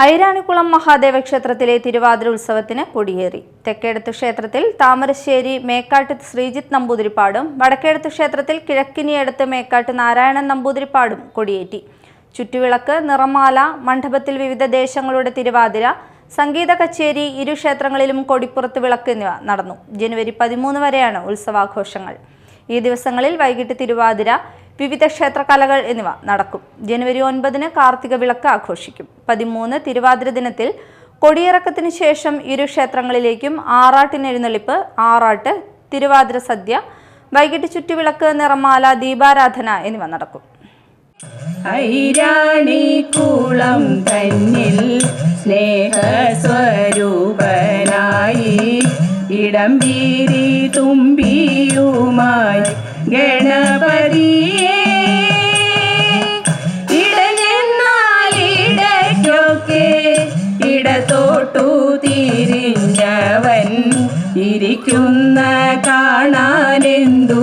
ഐരാണിക്കുളം മഹാദേവ ക്ഷേത്രത്തിലെ തിരുവാതിര ഉത്സവത്തിന് കൊടിയേറി. തെക്കേടത്ത് ക്ഷേത്രത്തിൽ താമരശ്ശേരി മേക്കാട്ട് ശ്രീജിത്ത് നമ്പൂതിരിപ്പാടും വടക്കേടത്ത് ക്ഷേത്രത്തിൽ കിഴക്കിനിയടുത്ത് മേക്കാട്ട് നാരായണൻ നമ്പൂതിരിപ്പാടും കൊടിയേറ്റി. ചുറ്റുവിളക്ക് നിറമാല മണ്ഡപത്തിൽ വിവിധ ദേശങ്ങളുടെ തിരുവാതിര സംഗീത കച്ചേരി ഇരു ക്ഷേത്രങ്ങളിലും കൊടിപ്പുറത്ത് വിളക്ക് എന്നിവ നടന്നു. ജനുവരി പതിമൂന്ന് വരെയാണ് ഉത്സവാഘോഷങ്ങൾ. ഈ ദിവസങ്ങളിൽ വൈകിട്ട് തിരുവാതിര വിവിധ ക്ഷേത്രകലകൾ എന്നിവ നടക്കും. ജനുവരി ഒൻപതിന് കാർത്തിക വിളക്ക് ആഘോഷിക്കും. പതിമൂന്ന് തിരുവാതിര ദിനത്തിൽ കൊടിയിറക്കത്തിന് ശേഷം ഇരു ക്ഷേത്രങ്ങളിലേക്കും ആറാട്ടിന് എഴുന്നള്ളിപ്പ് ആറാട്ട് തിരുവാതിര സദ്യ വൈകിട്ട് ചുറ്റുവിളക്ക് നിറമാല ദീപാരാധന എന്നിവ നടക്കും. ഐരാണി കൂളം തന്നിൽ സ്നേഹസ്വരൂപനായി ഇടം വീരി തുമ്പിയുമായി ഗണപതി. ഇടഞ്ഞെന്നാലിടയ്ക്കൊക്കെ ഇടത്തോട്ടു തിരിഞ്ഞവൻ ഇരിക്കുന്ന കാണാനെന്തു